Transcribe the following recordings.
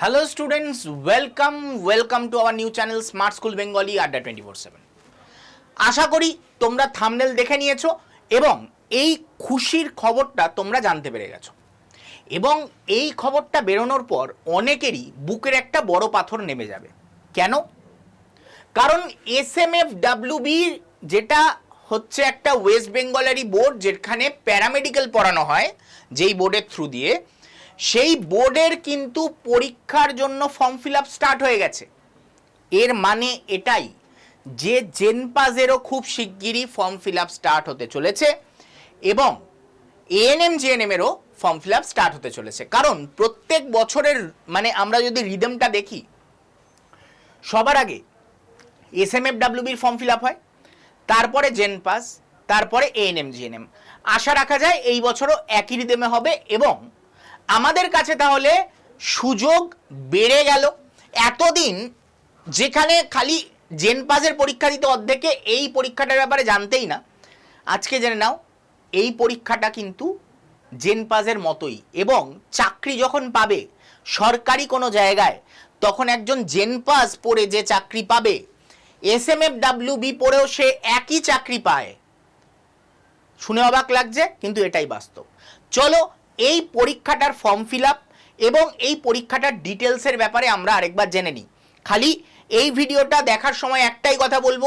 Hello students welcome welcome to our new channel smart school Bengali Adda twenty four seven আশা করি তোমরা thumbnail দেখে নিয়েছো এবং এই খুশির খবরটা তোমরা জানতে পেরে গেছো। এবং এই খবরটা বেরোনোর পর অনেকেরই বুকের একটা বড় পাথর নেমে যাবে। কেন? কারণ এস এম এফ ডাব্লিউবির যেটা হচ্ছে একটা ওয়েস্ট বেঙ্গলেরই বোর্ড যেখানে প্যারামেডিক্যাল পড়ানো হয়, যেই বোর্ডের থ্রু দিয়ে সেই বোর্ডের কিন্তু পরীক্ষার জন্য ফর্ম ফিল আপ স্টার্ট হয়ে গেছে। এর মানে এটাই যে জেনপাজেরও খুব শিগগিরই ফর্ম ফিল আপ স্টার্ট হতে চলেছে এবং এএনএম জিএনএমেরও ফর্ম ফিল আপ স্টার্ট হতে চলেছে। কারণ প্রত্যেক বছরের মানে আমরা যদি রিদমটা দেখি, সবার আগে এস এম এফ ডাব্লিউবির ফর্ম ফিল আপ হয়, তারপরে জেন পাস তারপরে এএনএম, জিএনএম। আশা রাখা যায় এই বছরও একই রিদমে হবে এবং আমাদের কাছে তাহলে সুযোগ বেড়ে গেল। এতদিন যেখানে খালি জেন পাসের পরীক্ষা দিতে অর্ধেকে এই পরীক্ষাটার ব্যাপারে জানতেই না। আজকে জেনে নাও, এই পরীক্ষাটা কিন্তু জেন পাসের মতোই এবং চাকরি যখন পাবে সরকারি কোনো জায়গায়, তখন একজন জেন পাস পড়ে যে চাকরি পাবে, S M F W B পড়েও সে একই চাকরি পায়। শুনে অবাক লাগছে, কিন্তু এটাই বাস্তব। চলো এই পরীক্ষাটার ফর্ম ফিল আপ এবং এই পরীক্ষাটার ডিটেলসের ব্যাপারে আমরা আরেকবার জেনে নিই। খালি এই ভিডিওটা দেখার সময় একটাই কথা বলব,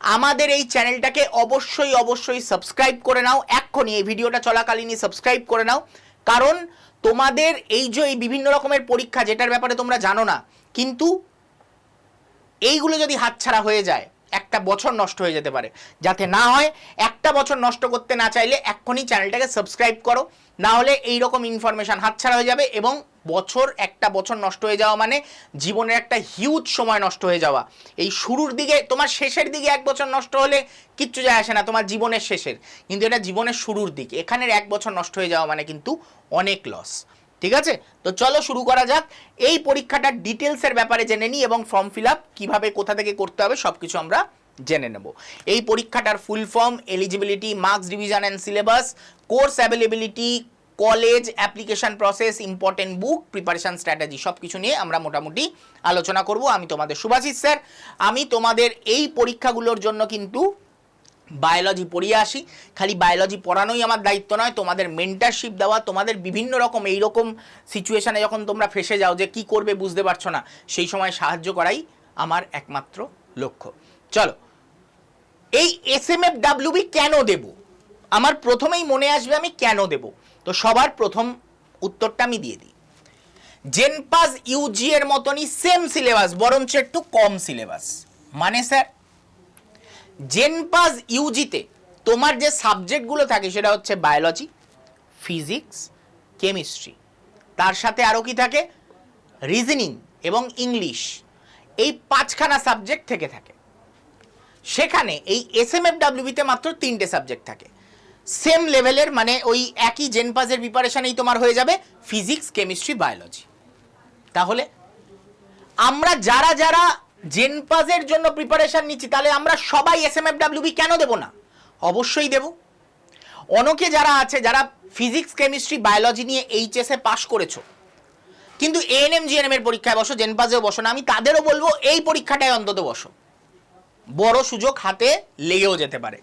আমাদের এই চ্যানেলটাকে অবশ্যই অবশ্যই সাবস্ক্রাইব করে নাও, এক্ষুনি এই ভিডিওটা চলাকালীনই সাবস্ক্রাইব করে নাও। কারণ তোমাদের এই যে এই বিভিন্ন রকমের পরীক্ষা, যেটার ব্যাপারে তোমরা জানো না, কিন্তু এইগুলো যদি হাতছাড়া হয়ে যায় একটা বছর নষ্ট হয়ে যেতে পারে। যাতে না হয়, একটা বছর নষ্ট করতে না চাইলে এক্ষুনি চ্যানেলটাকে সাবস্ক্রাইব করো। না হলে এই রকম ইনফরমেশান হাতছাড়া হয়ে যাবে এবং বছর, একটা বছর নষ্ট হয়ে যাওয়া মানে জীবনের একটা হিউজ সময় নষ্ট হয়ে যাওয়া। এই শুরুর দিকে, তোমার শেষের দিকে এক বছর নষ্ট হলে কিচ্ছু যায় আসে না, তোমার জীবনের শেষের। কিন্তু এটা জীবনের শুরুর দিক। এখানের এক বছর নষ্ট হয়ে যাওয়া মানে কিন্তু অনেক লস ঠিক আছে? তো চলো শুরু করা যাক। এই পরীক্ষাটার ডিটেলসের ব্যাপারে জেনে নিই এবং ফর্ম ফিল আপ কীভাবে, কোথা থেকে করতে হবে সব কিছু আমরা জেনে নেব। এই পরীক্ষাটার full form eligibility marks division and syllabus course availability college application process important book preparation strategy সব কিছু নিয়ে আমরা মোটামুটি আলোচনা করব। আমি তোমাদের সুভাষিস স্যার আমি তোমাদের এই পরীক্ষাগুলোর জন্য কিন্তু বায়োলজি পড়িয়ে আসি, খালি বায়োলজি পড়ানোই আমার দায়িত্ব নয়, তোমাদের মেন্টারশিপ দেওয়া, তোমাদের বিভিন্ন রকম এই রকম সিচুয়েশানে যখন তোমরা ফেসে যাও যে কি করবে বুঝতে পারছ না, সেই সময় সাহায্য করাই আমার একমাত্র লক্ষ্য। চলো, এই এস এম এফ ডাব্লিউবি কেন দেব? আমার প্রথমেই মনে আসবে আমি কেন দেব? তো সবার প্রথম উত্তরটা আমি দিয়ে দিই। জেনপাস ইউজি এর মতনই সেম সিলেবাস বরঞ্চ একটু কম সিলেবাস মানে স্যার জেনপাস ইউজিতে তোমার যে সাবজেক্টগুলো থাকে সেটা হচ্ছে বায়োলজি, ফিজিক্স, কেমিস্ট্রি। তার সাথে আরও কি থাকে? রিজনিং এবং ইংলিশ। এই পাঁচখানা সাবজেক্ট থেকে থাকে। সেখানে এই এস এম এফ ডাব্লিউবিতে মাত্র তিনটে সাবজেক্ট থাকে। সেম লেভেলের মানে ওই একই জেনপাসের প্রিপারেশনেই তোমার হয়ে যাবে ফিজিক্স, কেমিস্ট্রি, বায়োলজি। তাহলে আমরা যারা যারা জেনপাসের জন্য প্রিপারেশন নিচ্ছি, তাহলে আমরা সবাই এস এম এফ ডাব্লিউবি কেন দেবো না? অবশ্যই দেব। অনেকে যারা আছে, যারা ফিজিক্স কেমিস্ট্রি বায়োলজি নিয়ে এইচএসে পাশ করেছ, কিন্তু এএনএম জিএনএম এর পরীক্ষায় বসো জেনপাসেও বসো না, আমি তাদেরও বলব, এই পরীক্ষাটায় অন্তত বসো। বড় সুযোগ হাতে লেগেও যেতে পারে।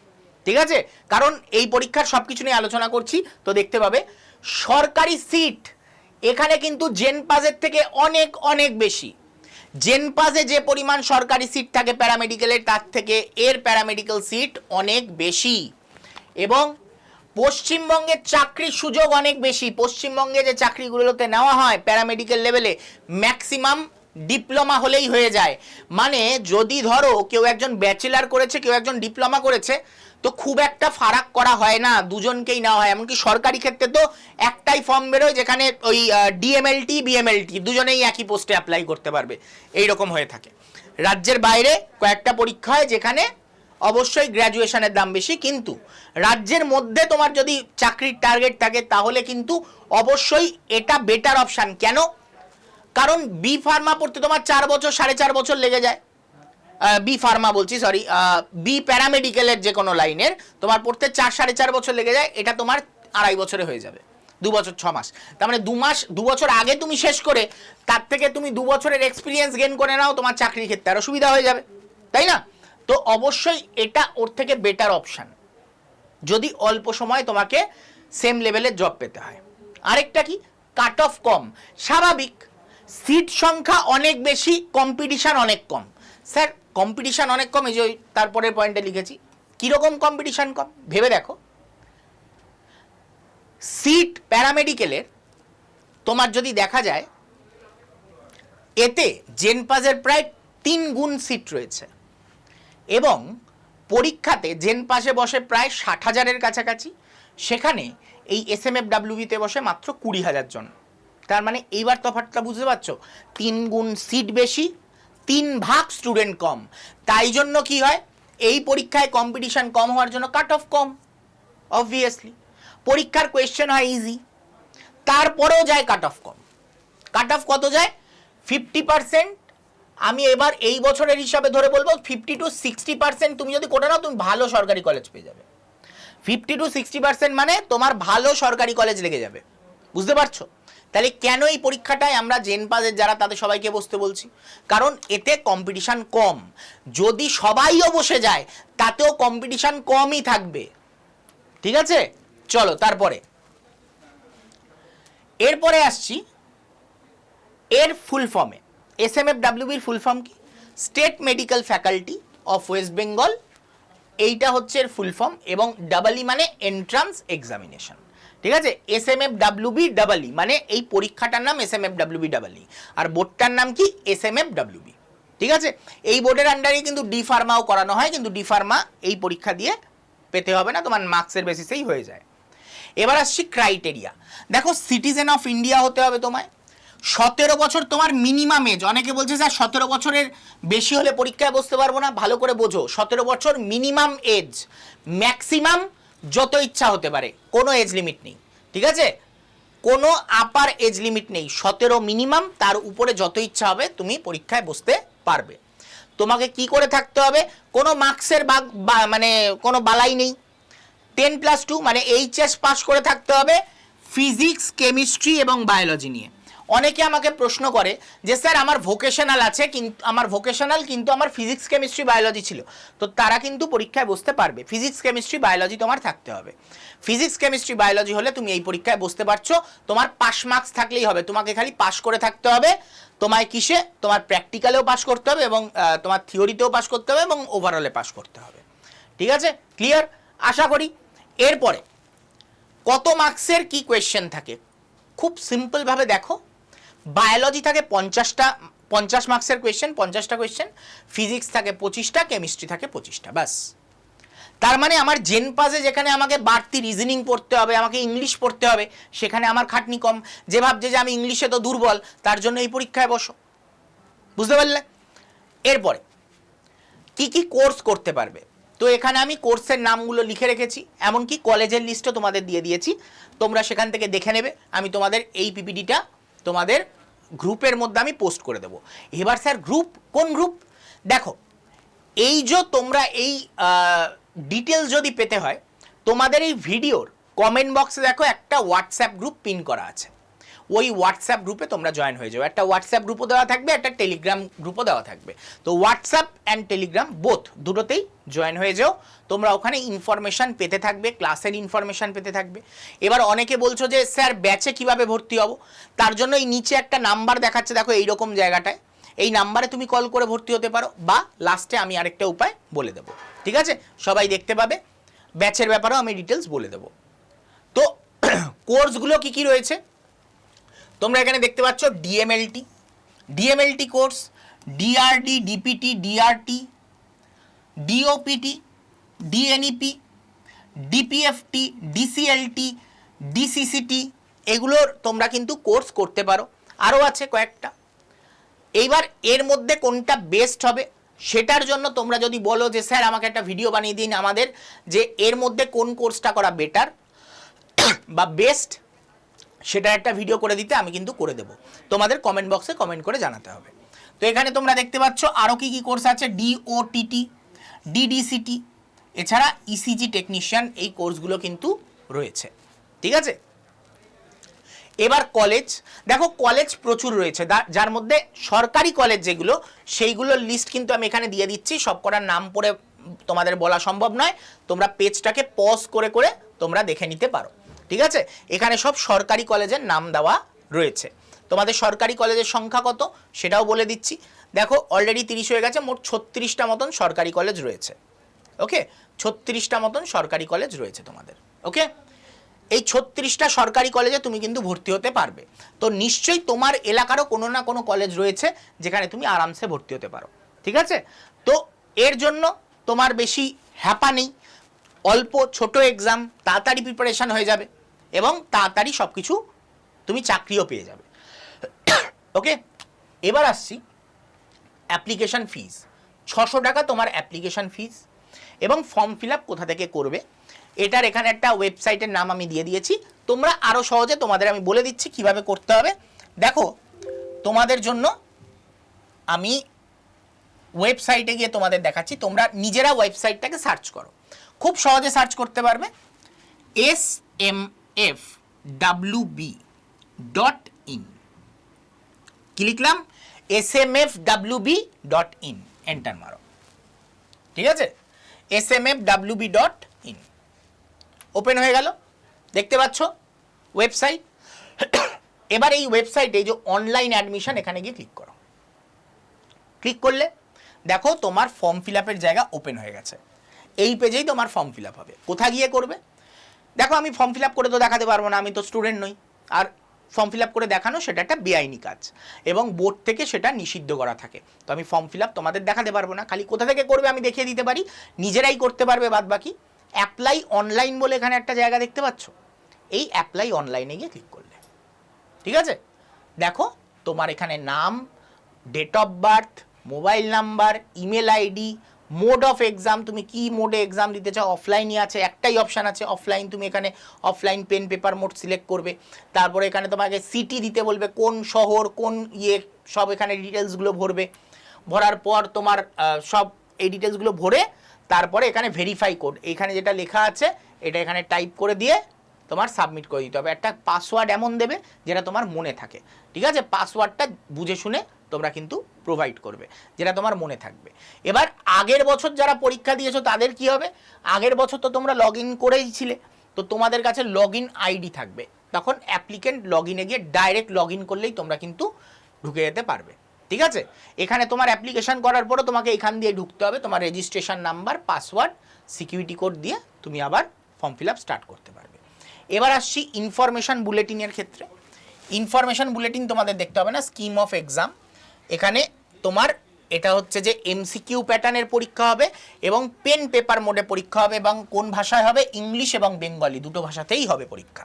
ঠিক আছে? কারণ এই পরীক্ষার সব কিছু নিয়ে আলোচনা করছি, তো দেখতে পাবে, সরকারি সিট এখানে কিন্তু জেনপাসের থেকে অনেক অনেক বেশি। জেনপাসে যে পরিমাণ সরকারি সিট থাকে প্যারামেডিক্যালের তার থেকে এর প্যারামেডিক্যাল সিট অনেক বেশি। এবং পশ্চিমবঙ্গের চাকরির সুযোগ অনেক বেশি। পশ্চিমবঙ্গে যে চাকরিগুলোতে নেওয়া হয় প্যারামেডিক্যাল লেভেলে ম্যাক্সিমাম ডিপ্লোমা হলেই হয়ে যায়। মানে যদি ধরো কেউ একজন ব্যাচেলার করেছে, কেউ একজন ডিপ্লোমা করেছে তো খুব একটা ফারাক করা হয় না, দুজনকেই নেওয়া হয়। এমনকি সরকারি ক্ষেত্রে তো একটাই ফর্ম বেরোয় যেখানে ওই ডিএমএলটি বিএমএলটি দুজনেই একই পোস্টে অ্যাপ্লাই করতে পারবে। এই রকম হয়ে থাকে। রাজ্যের বাইরে কয়েকটা পরীক্ষা হয় যেখানে অবশ্যই গ্র্যাজুয়েশনের দাম বেশি, কিন্তু রাজ্যের মধ্যে তোমার যদি চাকরির টার্গেট থাকে, তাহলে কিন্তু অবশ্যই এটা বেটার অপশান কেন? কারণ বি ফার্মা পড়তে তোমার চার বছর, সাড়ে চার বছর লেগে যায়। বি ফার্মা বলছি সরি বি প্যারামেডিক্যালের যে কোনো লাইনের তোমার পড়তে চার, সাড়ে চার বছর লেগে যায়, এটা তোমার আড়াই বছরে হয়ে যাবে, দু বছর, ছ মাস। তার মানে দু মাস, দু বছর আগে তুমি শেষ করে, তার থেকে তুমি দু বছরের এক্সপিরিয়েন্স গেন করে নাও, তোমার চাকরির ক্ষেত্রে আরও সুবিধা হয়ে যাবে, তাই না? তো অবশ্যই এটা ওর থেকে বেটার অপশান যদি অল্প সময় তোমাকে সেম লেভেলের জব পেতে হয়। আরেকটা কি? কাট অফ কম। স্বাভাবিক। সিট সংখ্যা অনেক বেশি কম্পিটিশন অনেক কম। স্যার কম্পিটিশান অনেক কম, এই যে তারপরের পয়েন্টে লিখেছি। কীরকম কম্পিটিশান কম? ভেবে দেখো। সিট প্যারামেডিকেলের তোমার যদি দেখা যায়, এতে জেনপাজের প্রায় তিন গুণ সিট রয়েছে। এবং পরীক্ষাতে জেন পাশে বসে প্রায় ষাট হাজারের কাছাকাছি, সেখানে এই এস এম এফ ডাব্লিউবিতে বসে মাত্র কুড়ি হাজার জন। তার মানে এইবার তফাৎটা বুঝতে পারছ? তিন গুণ সিট বেশি তিন ভাগ স্টুডেন্ট কম। তাই জন্য কি হয়? এই পরীক্ষায় কম্পিটিশন কম হওয়ার জন্য কাট অফ কম অবভিয়াসলি পরীক্ষার কোয়েশ্চেন হয় ইজি তারপরেও যায় কাট অফ কম। কাট অফ কত যায়? ফিফটি পার্সেন্ট আমি এবার এই বছরের হিসাবে ধরে বলব ফিফটি টু সিক্সটি পার্সেন্ট তুমি যদি করে নাও, তুমি ভালো সরকারি কলেজ পেয়ে যাবে। ফিফটি টু সিক্সটি পার্সেন্ট মানে তোমার ভালো সরকারি কলেজ লেগে যাবে। বুঝতে পারছ? তাহলে কেন এই পরীক্ষাটায় আমরা জেন পাসের যারা, তাদের সবাইকে বসতে বলছি? কারণ এতে কম্পিটিশান কম। যদি সবাইও বসে যায়, তাতেও কম্পিটিশান কমই থাকবে। ঠিক আছে? চলো, তারপরে। এরপরে আসছি এর ফুল ফর্মে এস এম এফ ডাব্লিউবির ফুল ফর্ম কি? State medical faculty of West Bengal এইটা হচ্ছে এর ফুল ফর্ম এবং ডাবলই মানে এন্ট্রান্স এক্সামিনেশন ঠিক আছে? S M F WB double E মানে এই পরীক্ষাটার নাম S M F WB double E আর বোর্ডটার নাম কি? এস এম এফ ডাব্লিউবি ঠিক আছে? এই বোর্ডের আন্ডারে কিন্তু ডি ফার্মাও করানো হয়, কিন্তু ডি ফার্মা এই পরীক্ষা দিয়ে পেতে হবে না, তোমার মার্কসের বেসিসেই হয়ে যায়। এবার আসছি ক্রাইটেরিয়া দেখো সিটিজেন অফ ইন্ডিয়া হতে হবে তোমায়। সতেরো বছর তোমার মিনিমাম এজ অনেকে বলছে স্যার সতেরো বছরের বেশি হলে পরীক্ষায় বসতে পারব না, ভালো করে বোঝো। সতেরো বছর মিনিমাম এজ ম্যাক্সিমাম যত ইচ্ছা হতে পারে, কোনো এজ লিমিট নেই, ঠিক আছে? কোনো আপার এজ লিমিট নেই, সতেরো মিনিমাম তার উপরে যত ইচ্ছা হবে তুমি পরীক্ষায় বসতে পারবে। তোমাকে কি করে থাকতে হবে? কোনো মার্কসের বাগ মানে কোনো বালাই নেই। টেন প্লাস টু মানে এইচএস পাস করে থাকতে হবে ফিজিক্স কেমিস্ট্রি এবং বায়োলজি নিয়ে। অনেকে আমাকে প্রশ্ন করে যে, স্যার, আমার ভোকেশনাল আছে কিন্তু আমার ভোকেশনাল কিন্তু আমার ফিজিক্স কেমিস্ট্রি বায়োলজি ছিল। তো তারা কিন্তু পরীক্ষায় বসতে পারবে। ফিজিক্স কেমিস্ট্রি বায়োলজি তোমার থাকতে হবে। ফিজিক্স কেমিস্ট্রি বায়োলজি হলে তুমি এই পরীক্ষায় বসতে পারছ। তোমার পাস মার্কস থাকলেই হবে। তোমাকে খালি পাস করে থাকতে হবে। তোমায় কিসে? তোমার প্র্যাকটিক্যালেও পাস করতে হবে এবং তোমার থিওরিতেও পাস করতে হবে এবং ওভারঅলে পাস করতে হবে। ঠিক আছে? ক্লিয়ার আশা করি। এরপরে, কত মার্কসের কি কোয়েশ্চেন থাকে? খুব সিম্পলভাবে দেখো। বায়োলজি থাকে পঞ্চাশটা, পঞ্চাশ মার্কসের কোয়েশ্চেন পঞ্চাশটা কোয়েশ্চেন ফিজিক্স থাকে পঁচিশটা কেমিস্ট্রি থাকে পঁচিশটা, ব্যাস। তার মানে আমার জেন পাসে যেখানে আমাকে বাড়তি রিজনিং পড়তে হবে, আমাকে ইংলিশ পড়তে হবে, সেখানে আমার খাটনি কম। যে ভাবছে যে আমি ইংলিশে তো দুর্বল, তার জন্য এই পরীক্ষায় বসো। বুঝতে পারলে? এরপরে, কি কি কোর্স করতে পারবে? তো এখানে আমি কোর্সের নামগুলো লিখে রেখেছি, এমনকি কলেজের লিস্টও তোমাদের দিয়ে দিয়েছি। তোমরা সেখান থেকে দেখে নেবে, আমি তোমাদের এই পিপিডিটা তোমাদের গ্রুপের মধ্যে আমি পোস্ট করে দেবো। এবার স্যার গ্রুপ, কোন গ্রুপ? দেখো, এই যে তোমরা এই ডিটেলস যদি পেতে হয়, তোমাদের এই ভিডিওর কমেন্ট বক্সে দেখো একটা হোয়াটসঅ্যাপ গ্রুপ পিন করা আছে। ওই হোয়াটসঅ্যাপ গ্রুপে তোমরা জয়েন হয়ে যাবে একটা হোয়াটসঅ্যাপ গ্রুপও দেওয়া থাকবে, একটা টেলিগ্রাম গ্রুপও দেওয়া থাকবে। তো হোয়াটসঅ্যাপ অ্যান্ড টেলিগ্রাম বোথ দুটোতেই জয়েন হয়ে যাও। তোমরা ওখানে ইনফরমেশান পেতে থাকবে ক্লাসের ইনফরমেশান পেতে থাকবে। এবার অনেকে বলছো যে, স্যার ব্যাচে কীভাবে ভর্তি হব? তার জন্য এই নিচে একটা নাম্বার দেখাচ্ছে, দেখো এইরকম জায়গাটায়। এই নাম্বারে তুমি কল করে ভর্তি হতে পারো বা লাস্টে আমি আরেকটা উপায় বলে দেবো। ঠিক আছে? সবাই দেখতে পাবে। ব্যাচের ব্যাপারেও আমি ডিটেলস বলে দেবো। তো কোর্সগুলো কি কি রয়েছে? তোমরা এখানে দেখতে পাচ্ছ DMLT DMLT course DRD DPT DRT DOPT DNEP DPFT DCLT DCCT এগুলোর তোমরা কিন্তু কোর্স করতে পারো। আরও আছে কয়েকটা। এইবার এর মধ্যে কোনটা বেস্ট হবে সেটার জন্য তোমরা যদি বলো যে, স্যার, আমাকে একটা ভিডিও বানিয়ে দিন আমাদের যে এর মধ্যে কোন কোর্সটা করা বেটার বা বেস্ট সেটা একটা ভিডিও করে দিতে আমি কিন্তু করে দেবো। তোমাদের কমেন্ট বক্সে কমেন্ট করে জানাতে হবে। তো এখানে তোমরা দেখতে পাচ্ছ আরও কি কি কোর্স আছে? ডিওটিটি ডিডিসিটি এছাড়া ইসিজি টেকনিশিয়ান এই কোর্সগুলো কিন্তু রয়েছে। ঠিক আছে? এবার কলেজ দেখো কলেজ প্রচুর রয়েছে। যার মধ্যে সরকারি কলেজ যেগুলো সেইগুলোর লিস্ট কিন্তু আমি এখানে দিয়ে দিচ্ছি। সব কটার নাম পড়ে তোমাদের বলা সম্ভব নয়। তোমরা পেজটাকে পজ করে করে তোমরা দেখে নিতে পারো। ঠিক আছে? এখানে সব সরকারি কলেজের নাম দেওয়া রয়েছে। তোমাদের সরকারি কলেজের সংখ্যা কত? সেটাও বলে দিচ্ছি। দেখো অলরেডি তিরিশ হয়ে গেছে, মোট ছত্রিশটা মতন সরকারি কলেজ রয়েছে। ওকে? ছত্রিশটা মতন সরকারি কলেজ রয়েছে তোমাদের। ওকে? এই ছত্রিশটা সরকারি কলেজে তুমি কিন্তু ভর্তি হতে পারবে। তো নিশ্চয়ই তোমার এলাকারও কোনো না কোনো কলেজ রয়েছে যেখানে তুমি আরামসে ভর্তি হতে পারো। ঠিক আছে? তো এর জন্য তোমার বেশি হ্যাপা নেই। অল্প, ছোট এক্সাম তাড়াতাড়ি প্রিপারেশন হয়ে যাবে। এবং তাড়াতাড়ি সব কিছু তুমি চাকরিও পেয়ে যাবে। ওকে এবার আসছি অ্যাপ্লিকেশন ফিজ ছশো টাকা তোমার অ্যাপ্লিকেশন ফিজ এবং ফর্ম ফিল আপ কোথা থেকে করবে? এটার এখানে একটা ওয়েবসাইটের নাম আমি দিয়ে দিয়েছি। তোমরা আরও সহজে তোমাদের আমি বলে দিচ্ছি কীভাবে করতে হবে। দেখো, তোমাদের জন্য আমি ওয়েবসাইটে গিয়ে তোমাদের দেখাচ্ছি। তোমরা নিজেরা ওয়েবসাইটটাকে সার্চ করো। খুব সহজে সার্চ করতে পারবে। S M F W B dot in কি লিখলাম S M F W B dot in enter মারো। ঠিক আছে? S M F W B dot in open হয়ে গেল। দেখতে পাচ্ছ? ওয়েবসাইট এবার এই ওয়েবসাইটে যে অনলাইন অ্যাডমিশন এখানে গিয়ে ক্লিক করো। ক্লিক করলে দেখো তোমার ফর্ম ফিল আপের জায়গা ওপেন হয়ে গেছে। এই পেজেই তোমার ফর্ম ফিল আপ হবে। কোথা গিয়ে করবে? দেখো, আমি ফর্ম ফিল করে তো দেখাতে পারব না, আমি তো স্টুডেন্ট নই। আর ফর্ম ফিল করে দেখানো সেটা একটা বেআইনি কাজ এবং বোর্ড থেকে সেটা নিষিদ্ধ করা থাকে। তো আমি ফর্ম ফিল তোমাদের দেখাতে পারব না, খালি কোথা থেকে করবে আমি দেখিয়ে দিতে পারি, নিজেরাই করতে পারবে বাদ বাকি। অ্যাপ্লাই অনলাইন বলে এখানে একটা জায়গা দেখতে পাচ্ছ? এই অ্যাপ্লাই অনলাইনে গিয়ে ক্লিক করলে। ঠিক আছে? দেখো, তোমার এখানে নাম date of birth mobile number email ID mode of exam তুমি কি মোডে এক্সাম দিতে চাও? অফলাইনই আছে, একটাই অপশান আছে অফলাইন তুমি এখানে offline pen paper mode select করবে। তারপরে এখানে তোমাকে সিটি দিতে বলবে কোন শহর, কোন ইয়ে সব এখানে ডিটেলসগুলো ভরবে। ভরার পর তোমার সব এই ডিটেলসগুলো ভরে তারপরে এখানে ভেরিফাই কোড এখানে যেটা লেখা আছে, এটা এখানে টাইপ করে দিয়ে তোমার সাবমিট করে দিতে হবে। একটা পাসওয়ার্ড এমন দেবে যেটা তোমার মনে থাকে। ঠিক আছে? পাসওয়ার্ডটা বুঝে শুনে তোমরা কিন্তু প্রোভাইড করবে, যেটা তোমার মনে থাকবে। এবার আগের বছর যারা পরীক্ষা দিয়েছ, তাদের কি হবে? আগের বছর তো তোমরা লগ ইন করেই ছিলে। তো তোমাদের কাছে লগ ইন আইডি থাকবে। তখন অ্যাপ্লিকেন্ট লগ ইনে গিয়ে ডাইরেক্ট লগ ইন করলেই তোমরা কিন্তু ঢুকে যেতে পারবে। ঠিক আছে? এখানে তোমার অ্যাপ্লিকেশন করার পরও তোমাকে এখান দিয়ে ঢুকতে হবে। তোমার registration number password security code দিয়ে তুমি আবার ফর্ম ফিল আপ স্টার্ট করতে পারবে। এবার আসছি ইনফরমেশন বুলেটিনের ক্ষেত্রে। ইনফরমেশন বুলেটিন তোমাদের দেখতে হবে না স্কিম অফ এক্সাম এখানে তোমার এটা হচ্ছে যে এমসিকিউ প্যাটার্নের পরীক্ষা হবে এবং পেন পেপার মোডে পরীক্ষা হবে এবং কোন ভাষায় হবে? ইংলিশ এবং বেঙ্গলি দুটো ভাষাতেই হবে পরীক্ষা।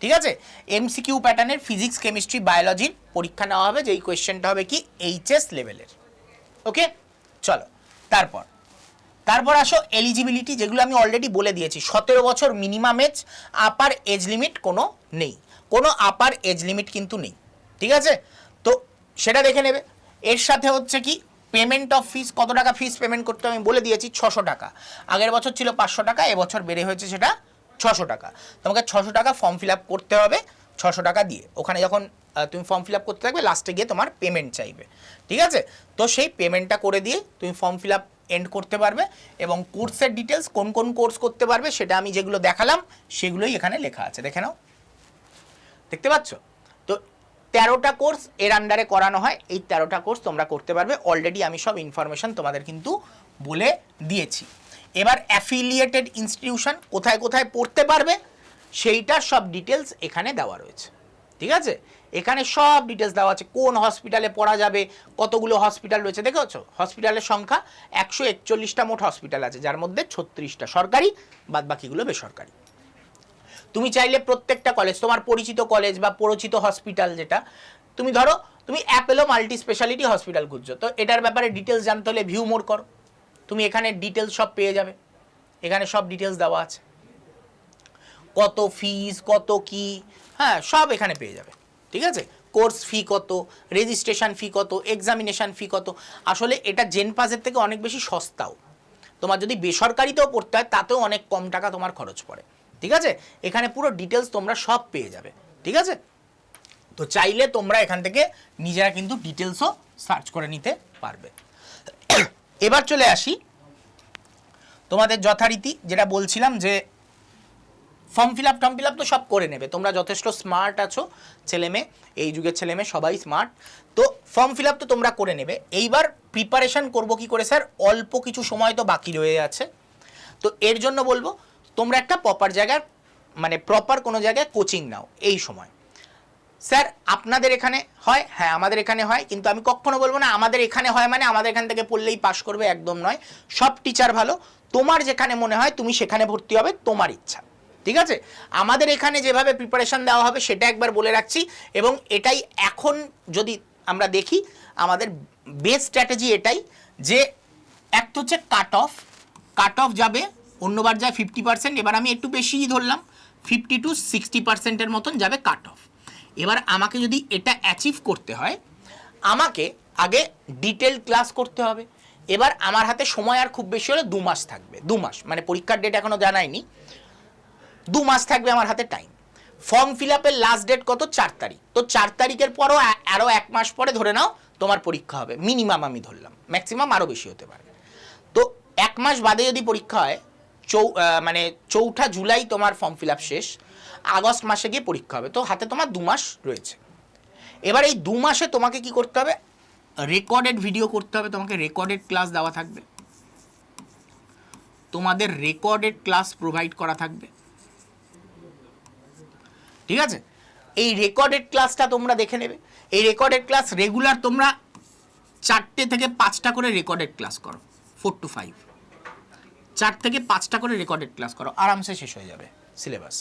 ঠিক আছে? এমসিকিউ প্যাটার্নের ফিজিক্স কেমিস্ট্রি বায়োলজির পরীক্ষা নেওয়া হবে, যেই কোয়েশ্চেনটা হবে কি? এইচএস লেভেলের ওকে চলো, তারপর। তারপর আসো এলিজিবিলিটি যেগুলো আমি অলরেডি বলে দিয়েছি। সতেরো বছর minimum age upper age limit কোনো নেই। কোনো আপার এজ লিমিট কিন্তু নেই। ঠিক আছে? তো সেটা দেখে নেবে। এর সাথে হচ্ছে কি পেমেন্ট অফ ফিস কত টাকা ফিস পেমেন্ট করতে আমি বলে দিয়েছি, ছশো টাকা। আগের বছর ছিল পাঁচশো টাকা, এবছর বেড়ে হয়েছে সেটা ছশো টাকা। তোমাকে ছশো টাকা ফর্ম ফিল আপ করতে হবে, ছশো টাকা দিয়ে। ওখানে যখন তুমি ফর্ম ফিল আপ করতে থাকবে লাস্টে গিয়ে তোমার পেমেন্ট চাইবে। ঠিক আছে? তো সেই পেমেন্টটা করে দিয়ে তুমি ফর্ম ফিল আপ এন্ড করতে পারবে এবং কোর্সের ডিটেলস কোন কোন কোর্স করতে পারবে সেটা আমি যেগুলো দেখালাম, সেগুলোই এখানে লেখা আছে। দেখে নাও। দেখতে পাচ্ছ? তো তেরোটা কোর্স এর আন্ডারে করানো হয়। এই তেরোটা কোর্স তোমরা করতে পারবে। অলরেডি আমি সব ইনফরমেশন তোমাদের কিন্তু বলে দিয়েছি। এবার অ্যাফিলিয়েটেড ইনস্টিটিউশন কোথায় কোথায় পড়তে পারবে সেইটার সব ডিটেলস এখানে দেওয়া রয়েছে। ঠিক আছে? এখানে সব ডিটেলস দেওয়া আছে। কোন হসপিটালে পড়া যাবে, কতগুলো হসপিটাল রয়েছে, দেখেছ? হসপিটালের সংখ্যা একশো একচল্লিশটা মোট হসপিটাল আছে, যার মধ্যে ছত্রিশটা সরকারি বাদ বাকিগুলো বেসরকারি। তুমি চাইলে প্রত্যেকটা কলেজ তোমার পরিচিত কলেজ বা পরিচিত হসপিটাল যেটা, তুমি ধরো, তুমি অ্যাপেলো মাল্টি স্পেশালিটি হসপিটাল খুঁজছো, তো এটার ব্যাপারে ডিটেলস জানতে হলে ভিউ মোর করো। তুমি এখানে ডিটেলস সব পেয়ে যাবে। এখানে সব ডিটেলস দেওয়া আছে। কত ফিস কত কি হ্যাঁ সব এখানে পেয়ে যাবে। ঠিক আছে? কোর্স ফি কত? রেজিস্ট্রেশন ফি কত? এক্সামিনেশন ফি কত? আসলে এটা জেন পাসের থেকে অনেক বেশি সস্তাও। তোমার যদি বেসরকারিতেও পড়তে হয়, তাতেও অনেক কম টাকা তোমার খরচ পড়ে। ঠিক আছে? এখানে পুরো ডিটেলস তোমরা সব পেয়ে যাবে। ঠিক আছে? তো চাইলে তোমরা এখান থেকে নিজেরা কিন্তু ডিটেলসও সার্চ করে নিতে পারবে। এবার চলে আসি। তোমাদের যথারীতি যেটা বলছিলাম যে form fill up form fill up তো সব করে নেবে। তোমরা যথেষ্ট স্মার্ট আছো, ছেলে মেয়ে, এই যুগের ছেলে মেয়ে সবাই স্মার্ট। তো ফর্ম ফিল আপ তো তোমরা করে নেবে। এইবার প্রিপারেশন করব কি করে, স্যার? অল্প কিছু সময় তো বাকি রয়ে আছে। তো এর জন্য বলব, তোমরা একটা প্রপার জায়গায় মানে প্রপার কোনো জায়গায় কোচিং নাও, এই সময়। স্যার, আপনাদের এখানে হয়? হ্যাঁ আমাদের এখানে হয়, কিন্তু আমি কখনো বলব না, আমাদের এখানে হয় মানে আমাদের এখান থেকে পড়লেই পাশ করবে, একদম নয়। সব টিচার ভালো। তোমার যেখানে মনে হয়, তুমি সেখানে ভর্তি হবে, তোমার ইচ্ছা। ঠিক আছে? আমাদের এখানে যেভাবে প্রিপারেশন দেওয়া হবে সেটা একবার বলে রাখছি এবং এটাই এখন যদি আমরা দেখি, আমাদের বেস্ট স্ট্র্যাটেজি এটাই যে এক তো হচ্ছে কাট অফ কাট অফ যাবে, অন্যবার যায় ফিফটি পার্সেন্ট এবার আমি একটু বেশিই ধরলাম ফিফটি টু সিক্সটি পার্সেন্টের মতন যাবে কাট অফ এবার আমাকে যদি এটা অ্যাচিভ করতে হয়, আমাকে আগে ডিটেল ক্লাস করতে হবে। এবার আমার হাতে সময় আর খুব বেশি হলে দু মাস থাকবে, দু মাস মানে পরীক্ষার ডেট এখনও জানায়নি দু মাস থাকবে আমার হাতে টাইম ফর্ম ফিল আপের লাস্ট ডেট কত? চার তারিখ। তো চার তারিখের পরও আরও এক মাস পরে ধরে নাও, তোমার পরীক্ষা হবে। মিনিমাম আমি ধরলাম। ম্যাক্সিমাম আরও বেশি হতে পারে। তো এক মাস বাদে যদি পরীক্ষা হয়, চৌ মানে চৌঠা জুলাই তোমার ফর্ম ফিল আপ শেষ, আগস্ট মাসে গিয়ে পরীক্ষা হবে। তো হাতে তোমার দু মাস রয়েছে। এবার এই দু মাসে তোমাকে কি করতে হবে? রেকর্ডেড ভিডিও করতে হবে। তোমাকে রেকর্ডেড ক্লাস দেওয়া থাকবে। তোমাদের রেকর্ডেড ক্লাস প্রোভাইড করা থাকবে। ঠিক আছে? এই রেকর্ডেড ক্লাসটা তোমরা দেখে নেবে। এই রেকর্ডেড ক্লাস রেগুলার তোমরা চারটে থেকে পাঁচটা করে রেকর্ডেড ক্লাস করো ফোর টু ফাইভ চার থেকে পাঁচটা করে রেকর্ডেড ক্লাস করো, আরামসে শেষ হয়ে যাবে সিলেবাস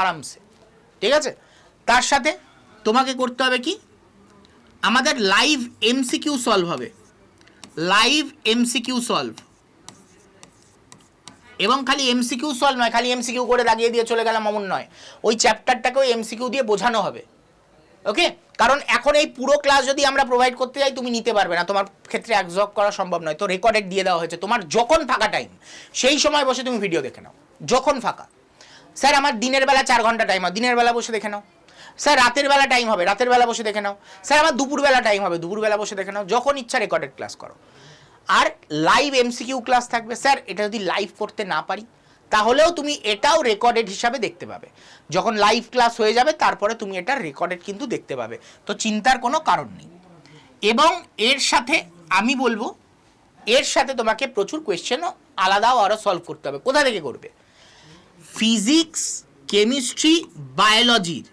আরামসে। ঠিক আছে? তার সাথে তোমাকে করতে হবে কি? আমাদের লাইভ এমসিকিউ সলভ হবে। লাইভ এমসিকিউ সলভ এবং খালি এমসিকিউ সলভ নয়, খালি এমসিকিউ করে দাগিয়ে দিয়ে চলে গেলাম অমন নয়। ওই চ্যাপ্টারটাকেও এমসিকিউ দিয়ে বোঝানো হবে। ওকে কারণ এখন এই পুরো ক্লাস যদি আমরা প্রোভাইড করতে যাই, তুমি নিতে পারবে না। তোমার ক্ষেত্রে অ্যাবজর্ব করা সম্ভব নয়। তো রেকর্ডেড দিয়ে দেওয়া হয়েছে। তোমার যখন ফাঁকা টাইম সেই সময় বসে তুমি ভিডিও দেখে নাও। যখন ফাঁকা। স্যার, আমার দিনের বেলা চার ঘণ্টা টাইম হয়। দিনের বেলা বসে দেখে নাও। স্যার, রাতের বেলা টাইম হবে। রাতের বেলা বসে দেখে নাও। স্যার, আমার দুপুরবেলা টাইম হবে। দুপুরবেলা বসে দেখে নাও। যখন ইচ্ছা রেকর্ডেড ক্লাস করো। আর লাইভ এমসিকিউ ক্লাস থাকবে। স্যার, এটা যদি লাইভ করতে না পারি, তাহলেও তুমি এটাও রেকর্ডেড হিসাবে দেখতে পাবে। যখন লাইভ ক্লাস হয়ে যাবে, তারপরে তুমি এটা রেকর্ডেড কিন্তু দেখতে পাবে। তো চিন্তার কোনো কারণ নেই। এবং এর সাথে আমি বলব, এর সাথে তোমাকে প্রচুর কোয়েশ্চেনও আলাদাও আরও সলভ করতে হবে। কোথা থেকে করবে? ফিজিক্স কেমিস্ট্রি বায়োলজির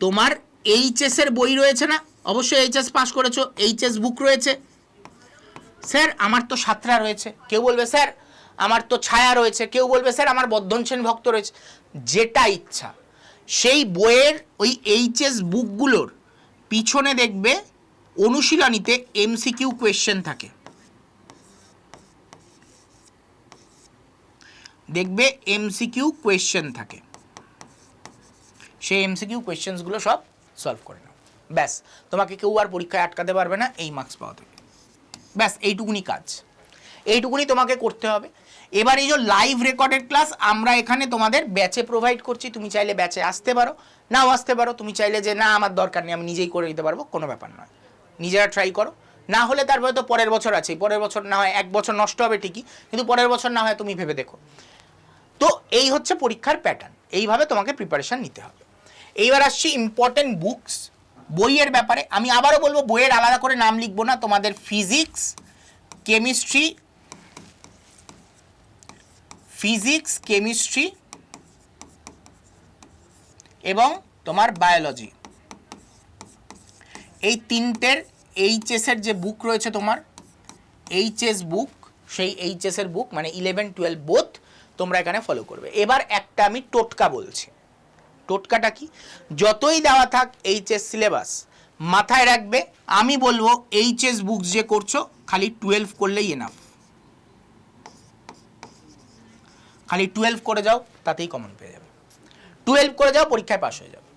তোমার এইচএস এর বই রয়েছে না? অবশ্যই এইচএস পাস করেছ। এইচএস বুক রয়েছে। স্যার, আমার তো সাতরা রয়েছে। কেউ বলবে, স্যার, আমার তো ছায়া রয়েছে। কেউ বলবে, স্যার, আমার বদ্ধনসেন ভক্ত রয়েছে। যেটা ইচ্ছা। সেই বইয়ের ওই এইচএস বুকগুলোর পিছনে দেখবে অনুশীলনীতে এমসিকিউ কোয়েশ্চেন থাকে। দেখবে এমসিকিউ কোয়েশ্চেন থাকে। সেই এমসিকিউ কোয়েশ্চেন্সগুলো সব সলভ করে নাও। ব্যাস, তোমাকে কেউ আর পরীক্ষায় আটকাতে পারবে না, এই মার্কস পাওয়া থেকে। ব্যাস, এইটুকুনি কাজ। এইটুকুনি তোমাকে করতে হবে। এবার এই যে লাইভ রেকর্ডেড ক্লাস আমরা এখানে তোমাদের ব্যাচে প্রোভাইড করছি। তুমি চাইলে ব্যাচে আসতে পারো, নাও আসতে পারো। তুমি চাইলে যে, না, আমার দরকার নেই, আমি নিজেই করে দিতে পারব, কোনো ব্যাপার নয়। নিজেরা ট্রাই করো। না হলে তারপরে তো পরের বছর আছে। পরের বছর না হয়, এক বছর নষ্ট হবে ঠিকই, কিন্তু পরের বছর না হয় তুমি ভেবে দেখো। তো এই হচ্ছে পরীক্ষার প্যাটার্ন এইভাবে তোমাকে প্রিপারেশন নিতে হবে। এইবার আসছি ইম্পর্টেন্ট বুকস বইয়ের ব্যাপারে, আমি আবারও বলব, বইয়ের আলাদা করে নাম লিখব না, তোমাদের ফিজিক্স কেমিস্ট্রি ফিজিক্স কেমিস্ট্রি এবং তোমার বায়োলজি এই তিনটের এইচএসের যে বুক রয়েছে তোমার এইচএস বুক সেই এইচএসের বুক মানে ইলেভেন টুয়েলভ বোথ তোমরা এখানে ফলো করবে। এবার একটা আমি টোটকা বলছি। টোটকাটা কি? যতই দেওয়া থাক এইচএস সিলেবাস মাথায় রাখবে, আমি বলব এইচএস বুক যে করছ, খালি টুয়েলভ করলেই এনাফ খালি টুয়েলভ করে যাও, তাতেই কমন পেয়ে যাবে। টুয়েলভ করে যাও, পরীক্ষায় পাস হয়ে যাবে।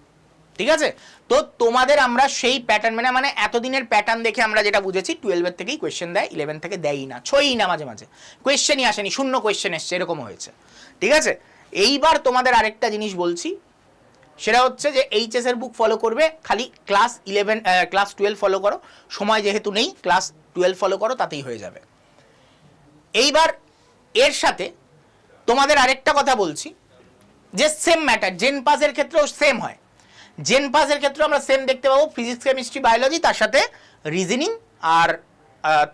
ঠিক আছে? তো তোমাদের আমরা সেই প্যাটার্ন মানে মানে এতদিনের প্যাটার্ন দেখে আমরা যেটা বুঝেছি টুয়েলভের থেকেই কোয়েশ্চেন দেয় ইলেভেন থেকে দেয়ই না, ছয়ই না মাঝে মাঝে। কোয়েশ্চেনই আসেনি, শূন্য কোয়েশ্চেন এসছে এরকম হয়েছে। ঠিক আছে? এইবার তোমাদের আরেকটা জিনিস বলছি সেটা হচ্ছে যে এইচএস এর বুক ফলো করবে, খালি class eleven class twelve follow করো। সময় যেহেতু নেই ক্লাস টুয়েলভ ফলো করো, তাতেই হয়ে যাবে। এইবার এর সাথে তোমাদের আরেকটা কথা বলছি, যে সেম ম্যাটার জেন পাসের ক্ষেত্রেও সেম হয়। জেন পাসের ক্ষেত্রে আমরা সেম দেখতে পাবো ফিজিক্স কেমিস্ট্রি বায়োলজি তার সাথে রিজনিং আর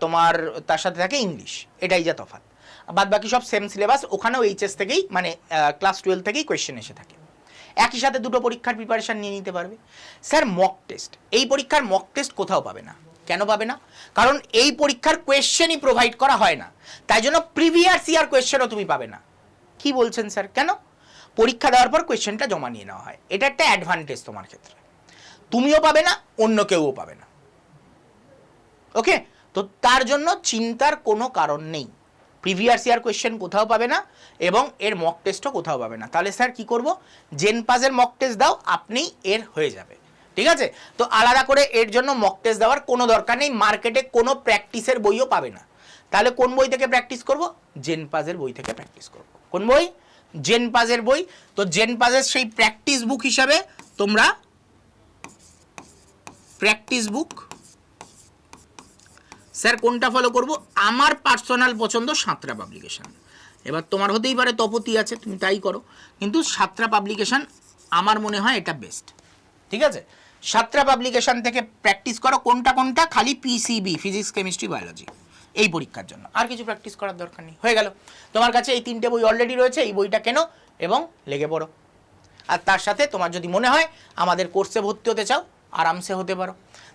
তোমার, তার সাথে থাকে ইংলিশ এটাই যা তফাৎ। বাদ বাকি সব সেম সিলেবাস ওখানেও এইচএস থেকেই মানে ক্লাস টুয়েলভ থেকেই কোয়েশ্চেন এসে থাকে। একই সাথে দুটো পরীক্ষার প্রিপারেশন নিয়ে নিতে পারবে। স্যার মক টেস্ট এই পরীক্ষার মক টেস্ট কোথাও পাবে না। কেন পাবে না? কারণ এই পরীক্ষার কোয়েশ্চেনই প্রোভাইড করা হয় না। তাই জন্য প্রিভিয়াস ইয়ার কোয়েশ্চেনও তুমি পাবে না। কি বলছেন স্যার কেন? পরীক্ষা দেওয়ার পর কোয়েশ্চেনটা জমা নিয়ে নেওয়া হয়। এটা একটা অ্যাডভান্টেজ তোমার ক্ষেত্রে। তুমিও পাবে না, অন্য কেউও পাবে না। ওকে তো তার জন্য চিন্তার কোনো কারণ নেই। প্রিভিয়াস ইয়ার কোয়েশ্চেন কোথাও পাবে না এবং এর মক টেস্টও কোথাও পাবে না। তাহলে স্যার কি করব? জেন পাজের মক টেস্ট দাও, আপনি এর হয়ে যাবে। ঠিক আছে? তো আলাদা করে এর জন্য মক টেস্ট দেওয়ার কোনো দরকার নেই মার্কেটে কোনো প্র্যাকটিসের বইও পাবে না। তাহলে কোন বই থেকে প্র্যাকটিস করব? জেন পাজের বই থেকে প্র্যাকটিস করব। কোন বই? জেন পাজের বই। তো জেন পাজের সেই প্র্যাকটিস বুক হিসাবে তোমরা প্র্যাকটিস বুক স্যার, কোনটা ফলো করব? আমার পার্সোনাল পছন্দ সাঁতরা পাবলিকেশান এবার তোমার হতেই পারে তপতি আছে, তুমি তাই করো। কিন্তু সাতরা পাবলিকেশান আমার মনে হয় এটা বেস্ট ঠিক আছে? সাতরা পাবলিকেশন থেকে প্র্যাকটিস করো, কোনটা কোনটা? খালি পিসিবি ফিজিক্স কেমিস্ট্রি বায়োলজি এই পরীক্ষার জন্য। আর কিছু প্র্যাকটিস করার দরকার নেই। হয়ে গেল। তোমার কাছে এই তিনটে বই অলরেডি রয়েছে, এই বইটা কেনো এবং লেগে পড়ো। আর তার সাথে তোমার যদি মনে হয় আমাদের কোর্সে ভর্তি হতে চাও, আরামসে হতে পারো।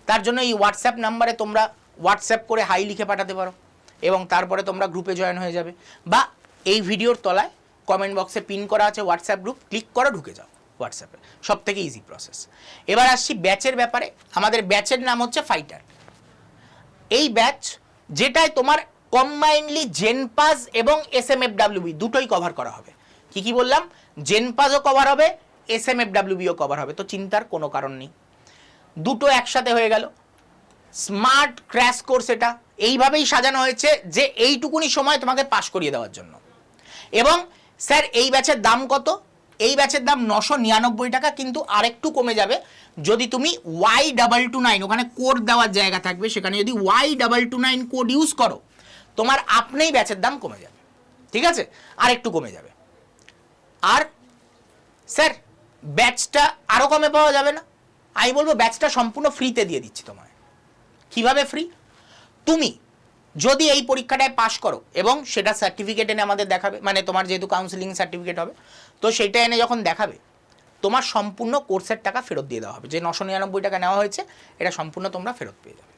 তার জন্য এই হোয়াটসঅ্যাপ নাম্বারে তোমরা হোয়াটসঅ্যাপ করে হাই লিখে পাঠাতে পারো। এবং তারপরে তোমরা গ্রুপে জয়েন হয়ে যাবে। বা এই ভিডিওর তলায় কমেন্ট বক্সে পিন করা আছে হোয়াটসঅ্যাপ গ্রুপ ক্লিক করো, ঢুকে যাও হোয়াটসঅ্যাপে সব থেকে ইজি প্রসেস এবার আসছি ব্যাচের ব্যাপারে। আমাদের ব্যাচের নাম হচ্ছে ফাইটার এই ব্যাচ যেটায় তোমার কম্বাইনলি জেনপাস এবং এস এম এফ ডাব্লিউবি দুটোই কভার করা হবে। কি কি বললাম? জেনপাসও কভার হবে এস এম এফ ডাব্লিউবিও কভার হবে। তো চিন্তার কোনো কারণ নেই। দুটো একসাথে হয়ে গেল। স্মার্ট ক্র্যাশ কোর্স এটা। এইভাবেই সাজানো হয়েছে যে এইটুকুনি সময় তোমাকে পাশ করিয়ে দেওয়ার জন্য। এবং স্যার, এই ব্যাচের দাম কত? এই ব্যাচের দাম নশো নিরানব্বই টাকা, কিন্তু আরেকটু কমে যাবে। যদি তুমি ওয়াই ডাবল টু নাইন ওখানে কোড দেওয়ার জায়গা থাকবে, সেখানে যদি Y double two nine code use করো, তোমার আপনিই ব্যাচের দাম কমে যাবে। ঠিক আছে? আর একটু কমে যাবে। আর স্যার, ব্যাচটা আরও কমে পাওয়া যাবে না? আমি বলব, ব্যাচটা সম্পূর্ণ ফ্রিতে দিয়ে দিচ্ছি তোমায়। কীভাবে ফ্রি তুমি যদি এই পরীক্ষাটায় পাশ করো এবং সেটা সার্টিফিকেট এনে আমাদের দেখাবে মানে তোমার যেহেতু কাউন্সিলিং সার্টিফিকেট হবে, তো সেটা এনে যখন দেখাবে, তোমার সম্পূর্ণ কোর্সের টাকা ফেরত দিয়ে দেওয়া হবে। যে নশো নিরানব্বই টাকা নেওয়া হয়েছে, এটা সম্পূর্ণ তোমরা ফেরত পেয়ে যাবে।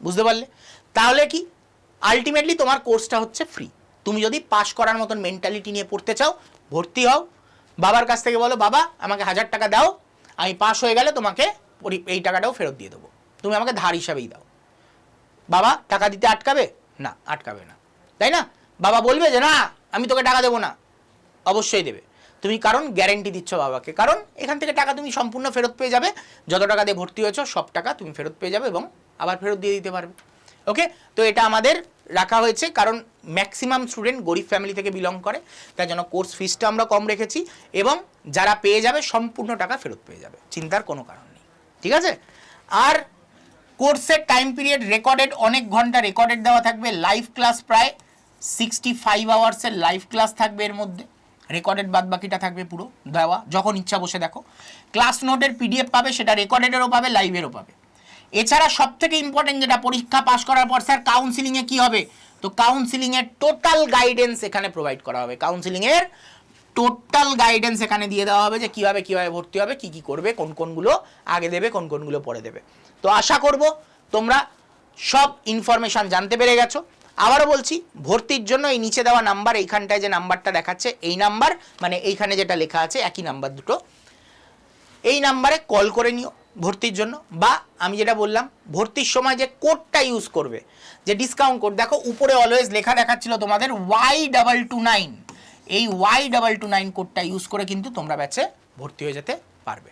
বুঝতে পারলে? তাহলে কি? আলটিমেটলি তোমার কোর্সটা হচ্ছে ফ্রি তুমি যদি পাস করার মতন মেন্টালিটি নিয়ে পড়তে চাও, ভর্তি হও। বাবার কাছ থেকে বলো, বাবা, আমাকে হাজার টাকা দাও, আমি পাস হয়ে গেলে তোমাকে এই টাকাটাও ফেরত দিয়ে দেবো। তুমি আমাকে ধার হিসাবেই দাও। বাবা, টাকা দিতে আটকাবে? না আটকাবে না। তাই না? বাবা বলবে যে, না, আমি তোকে টাকা দেবো না। অবশ্যই দেবে। তুমি কারণ গ্যারেন্টি দিচ্ছ বাবাকে। কারণ এখান থেকে টাকা তুমি সম্পূর্ণ ফেরত পেয়ে যাবে। যত টাকা দিয়ে ভর্তি হয়েছো, সব টাকা তুমি ফেরত পেয়ে যাবে এবং আবার ফেরত দিয়ে দিতে পারবে। ওকে তো এটা আমাদের রাখা হয়েছে। কারণ ম্যাক্সিমাম স্টুডেন্ট গরিব ফ্যামিলি থেকে বিলং করে। তার জন্য কোর্স ফিসটা আমরা কম রেখেছি এবং যারা পেয়ে যাবে, সম্পূর্ণ টাকা ফেরত পেয়ে যাবে। চিন্তার কোনো কারণ নেই। ঠিক আছে? আর কোর্সের টাইম পিরিয়ড রেকর্ডেড অনেক ঘণ্টা রেকর্ডেড দেওয়া থাকবে। লাইভ ক্লাস প্রায় সিক্সটি ফাইভ আওয়ার্সের লাইভ ক্লাস থাকবে এর মধ্যে। রেকর্ডেড বাদ বাকিটা থাকবে পুরো দেওয়া, যখন ইচ্ছা বসে দেখো। ক্লাস নোটের পিডিএফ পাবে, সেটা রেকর্ডেডেরও পাবে লাইভেরও পাবে। এছাড়া সব থেকে ইম্পর্টেন্ট যেটা, পরীক্ষা পাশ করার পর স্যার কাউন্সিলিংয়ে কী হবে? তো কাউন্সিলিংয়ের টোটাল গাইডেন্স এখানে প্রোভাইড করা হবে। কাউন্সিলিংয়ের টোটাল গাইডেন্স এখানে দিয়ে দেওয়া হবে যে কীভাবে কীভাবে ভর্তি হবে, কী কী করবে, কোন কোনগুলো আগে দেবে, কোন কোনগুলো পরে দেবে। তো আশা করব তোমরা সব ইনফরমেশান জানতে পেরে গেছো। আবারও বলছি, ভর্তির জন্য এই নিচে দেওয়া নাম্বার এইখানটায় যে নাম্বারটা দেখাচ্ছে, এই নাম্বার মানে এইখানে যেটা লেখা আছে, একই নাম্বার দুটো। এই নাম্বারে কল করে নিও ভর্তির জন্য, বা আমি যেটা বললাম, ভর্তির সময় যে কোডটা ইউজ করবে, যে ডিসকাউন্ট কোড দেখো উপরে অলওয়েজ লেখা দেখাচ্ছিল তোমাদের ওয়াই ডাবল টু নাইন এই ওয়াই ডাবল টু নাইন কোডটা ইউজ করে কিন্তু তোমরা ব্যাচে ভর্তি হয়ে যেতে পারবে।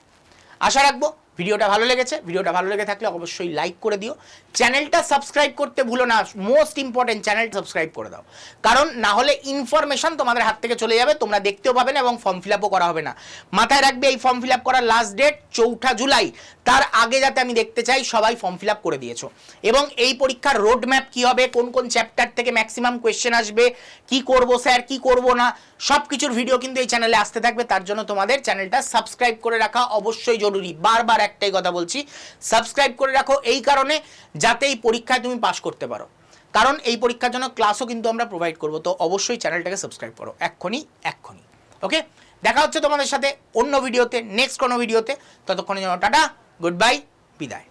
আশা রাখব ভিডিওটা ভালো লেগেছে, ভিডিওটা ভালো লেগে থাকলে অবশ্যই লাইক করে দিও। চ্যানেলটা সাবস্ক্রাইব করতে ভুলো না মোস্ট ইম্পর্টেন্ট চ্যানেল সাবস্ক্রাইব করে দাও। কারণ না হলে ইনফরমেশন তোমাদের হাত থেকে চলে যাবে, তোমরা দেখতেও পাবে না এবং ফর্ম ফিল আপও করা হবে না। মাথায় রাখবে এই ফর্ম ফিল আপ করার লাস্ট ডেট চৌঠা জুলাই। তার আগে যাতে আমি দেখতে চাই, সবাই ফর্ম ফিল আপ করে দিয়েছ। এবং এই পরীক্ষার রোড ম্যাপ কী হবে, কোন কোন চ্যাপ্টার থেকে ম্যাক্সিমাম কোয়েশ্চেন আসবে, কি করব স্যার কি করব না সব কিছুর ভিডিও কিন্তু এই চ্যানেলে আসতে থাকবে। তার জন্য তোমাদের চ্যানেলটা সাবস্ক্রাইব করে রাখা অবশ্যই জরুরি। বারবার একটাই কথা বলছি সাবস্ক্রাইব করে রাখো এই কারণে যাতে এই পরীক্ষায় তুমি পাশ করতে পারো। কারণ এই পরীক্ষার জন্য ক্লাসও কিন্তু আমরা প্রোভাইড করব, তো অবশ্যই চ্যানেলটাকে সাবস্ক্রাইব করো, এক্ষুনি এক্ষুনি। ওকে দেখা হচ্ছে তোমাদের সাথে অন্য ভিডিওতে নেক্সট কোনো ভিডিওতে ততক্ষণের জন্য টাটা গুড বাই বিদায়।